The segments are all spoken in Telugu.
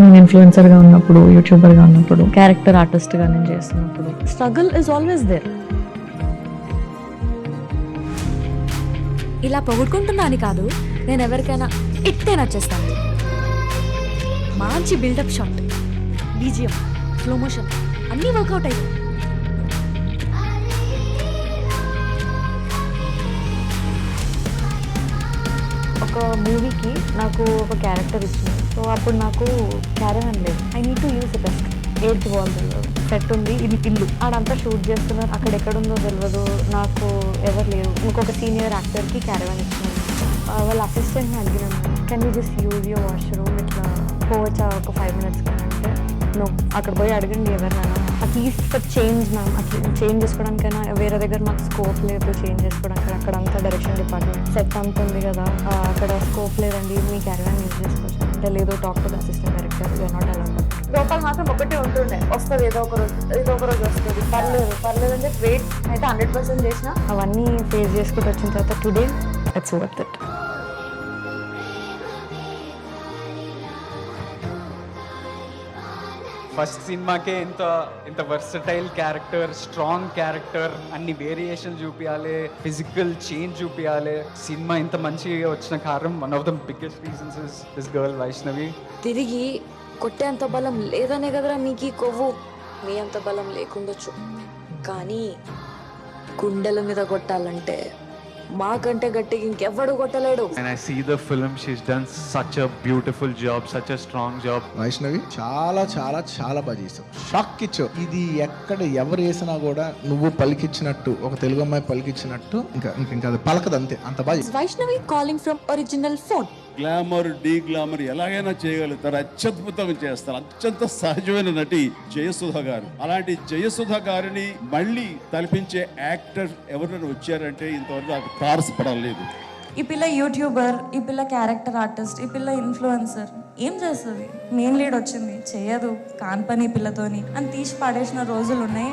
నేను ఇన్ఫ్లుయెన్సర్గా ఉన్నప్పుడు యూట్యూబర్గా ఉన్నప్పుడు క్యారెక్టర్ ఆర్టిస్ట్గా నేను చేస్తున్నప్పుడు స్ట్రగుల్ ఇస్ ఆల్వేస్ దేర్ ఇలా పొగుడుకుంటున్నా అని కాదు నేను ఎవరికైనా ఇట్టే నచ్చేస్తాను. మంచి buildup shot BGM slow motion అన్నీ వర్కౌట్ అయ్యాయి ఒక మూవీకి నాకు ఒక క్యారెక్టర్ ఇచ్చింది. సో అప్పుడు నాకు క్యారెవన్ లేదు. I need to use best eighth ball set ఉంది. ఇది ఇల్లు. ఆడంతా షూట్ చేస్తున్నారు. అక్కడ ఎక్కడుందో తెలియదు నాకు ఎవరు లేరు. ఇంకొక సీనియర్ యాక్టర్కి క్యారెవన్ ఇచ్చినాను వాళ్ళ అసిస్టెంట్ని అడిగినాను. Can you just use your washroom ఇట్లా పోవచ్చా? ఒక ఫైవ్ మినిట్స్ అంటే. నో అక్కడ పోయి అడగండి ఎవరినైనా. At least for change ma'am అట్లా చేంజ్ చేసుకోవడానికైనా వేరే దగ్గర మాకు స్కోప్ లేదు చేంజ్ చేసుకోవడానికి అక్కడ అంతా డైరెక్షన్ డిపార్ట్మెంట్ సెట్ అంత ఉంది కదా అక్కడ స్కోప్ లేదండి. మీ క్యారియర్ యూజ్ చేసుకోవచ్చు. అంటే లేదు talk to assistant director you are not allowed లోపల మాత్రం ఒకటే ఉంటుండే. వస్తుంది ఏదో ఒక రోజు ఏదో ఒక రోజు వస్తుంది. పర్లేదు పర్లేదు అంటే వెయిట్ అయితే హండ్రెడ్ పర్సెంట్ చేసిన? అవన్నీ ఫేస్ చేసుకుంటూ వచ్చిన తర్వాత today it's worth it first సినిమాకే ఇంత ఇంత వర్సటైల్ క్యారెక్టర్ స్ట్రాంగ్ క్యారెక్టర్ అన్ని వేరియేషన్ చూపించాలి ఫిజికల్ చేంజ్ చూపించాలి సినిమా ఇంత మంచిగా వచ్చిన కారణం one of the biggest reasons is this girl Vaishnavi తిరిగి కొట్టేంత బలం లేదనే కదరా మీకు ఈ కొవ్వు? మీ అంత బలం లేకుండొచ్చు. కానీ గుండెల మీద కొట్టాలంటే మాకంటే గట్టిగా ఇంకెవ్వడు కొట్టలేడు When I see the film, she's done such a beautiful job, such a strong job. Vaishnavi చాలా చాలా చాలా బాగా చేసావు షాక్ ఇచ్చావు ఇది ఎక్కడ ఎవరు వేసినా కూడా నువ్వు పలికిచ్చినట్టు ఒక తెలుగు అమ్మాయి పలికిచ్చినట్టు ఇంకా ఇంకా ఇంకా అది పలకదు అంతే అంత బాగా చేసావు. Vaishnavi calling from original phone glamour de glamour ఎలాగైనా చేయగలుగుతారు. అత్యద్భుతంగా చేస్తారు. అత్యంత సహజమైన నటి జయసుధ గారు. అలాంటి జయసుధ గారిని మళ్ళీ తలపించే యాక్టర్ ఎవరైనా వచ్చారంటే ఇంతవరకు నాకు తారసపడలేదు ఈ పిల్ల యూట్యూబర్ ఈ పిల్ల క్యారెక్టర్ ఆర్టిస్ట్ ఈ పిల్ల ఇన్ఫ్లుయెన్సర్ ఏం చేస్తుంది? మెయిన్ లీడ్ వచ్చింది. చేయదు. కాన్పని పిల్లతోని. అని తీసి పాడేసిన రోజులు ఉన్నాయి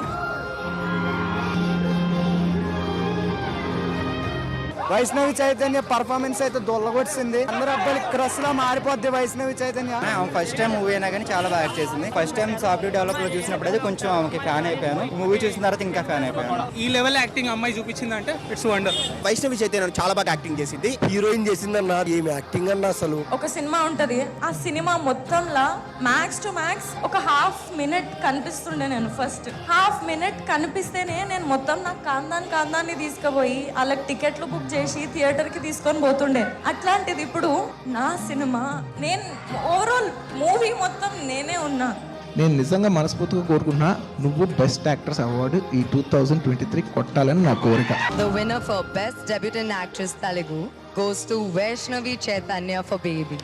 వైష్ణవి చైతన్య పర్ఫార్మెన్స్ అయితే దొల్లగొచ్చింది అందరు అబ్బాయిలు క్రష్ లా మారిపోద్ది Vaishnavi Chaitanya. First time movie అయినా కానీ చాలా బాగా యాక్ట్ చేసింది. ఫస్ట్ టైం సాఫ్ట్వేర్ డెవలప్లో చూసినప్పుడు అయితే కొంచెం ఆమెకి ఫ్యాన్ అయిపోయాను. మూవీ చూసిన తర్వాత ఇంకా ఫ్యాన్ అయిపోయాను. ఈ లెవెల్ యాక్టింగ్ అమ్మాయి చూపించిందంటే ఇట్స్ వండర్ వైష్ణవి చైతన్య చాలా బాగా యాక్టింగ్ చేసింది. హీరోయిన్ చేసిందన్న ఏమి యాక్టింగ్ అన్న అసలు? ఒక సినిమా ఉంటది. ఆ సినిమా మొత్తంలో మ్యాక్స్ టు మ్యాక్స్ ఒక హాఫ్ మినిట్ కనిపిస్తుండే నేను ఫస్ట్ హాఫ్ మినిట్ కనిపిస్తేనే నేను మొత్తం నాకు కాందాన్ కాందాన్ని తీసుకుపోయి వాళ్ళకి టికెట్లు బుక్ చేసి థియేటర్కి తీసుకొని పోతుండే. అట్లాంటిది ఇప్పుడు నా సినిమా. నేను ఓవరాల్ మూవీ మొత్తం నేనే ఉన్నా. నేను నిజంగా మనస్ఫూర్తిగా కోరుకుంటున్నా నువ్వు బెస్ట్ యాక్టర్స్ అవార్డు ఈ టూ థౌజండ్ ట్వంటీ త్రీ కొట్టాలని నా కోరిక. The winner for Best Debutant Actress Telugu goes to Vaishnavi Chaitanya for Baby.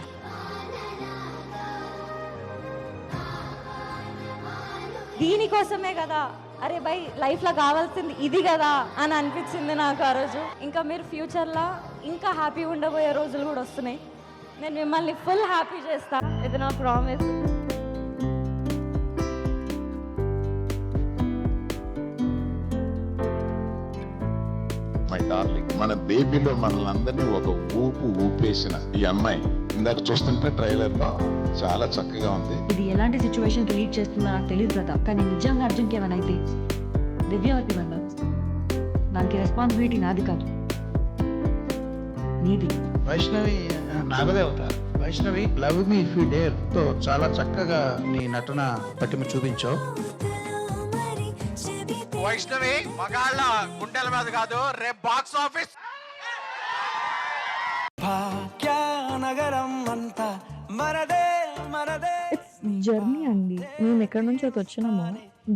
దీనికోసమే కదా అరే బై లైఫ్లో కావాల్సింది ఇది కదా అని అనిపించింది నాకు ఆ రోజు. ఇంకా మీరు ఫ్యూచర్లో ఇంకా హ్యాపీ ఉండబోయే రోజులు కూడా వస్తున్నాయి. నేను మిమ్మల్ని ఫుల్ హ్యాపీ చేస్తా. ఇది నా ప్రామిస్ మై డార్లింగ్ మన బేబీలో మనల్ని ఒక ఊపు ఊపేసిన ఈ అమ్మాయి. ఇందాక చూస్తుంటే ట్రైలర్లో చాలా చక్కగా ఉంది. ఇది ఎలాంటి సిచ్యువేషన్ లీడ్ చేస్తుందో నాకు తెలియదు కదా కానీ నిజంగా అర్జున్కి ఏమైనా అయితే దివ్యవతి వల్ల దానికి రెస్పాన్సిబిలిటీ నాది కాదు. నీది. వైష్ణవి నాగదేవత Vaishnavi love me if you డేర్తో చాలా చక్కగా నీ నటన పట్టిమ చూపించావు. వైష్ణవి మగాళ్ళ గుండెల మీద కాదు రేపు బాక్స్ ఆఫీస్ నగరం అంతా జర్నీ అండి. మేము ఎక్కడి నుంచి అయితే వచ్చినామో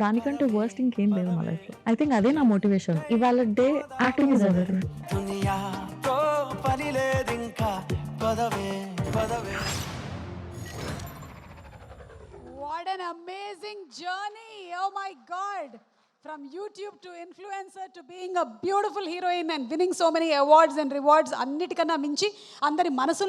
దానికంటే వర్స్ట్ ఇంకేం లేదు మా లైఫ్లో. ఐ థింక్ అదే నా మోటివేషన్ ఇవాళ డే యాక్టింగ్ పని లేదు ఇంకా పదవే పదవే. What an amazing journey! Oh my God! From YouTube to influencer to being a beautiful heroine and winning so many awards and rewards అన్నిటికన్నా మించి అందరి మనసులు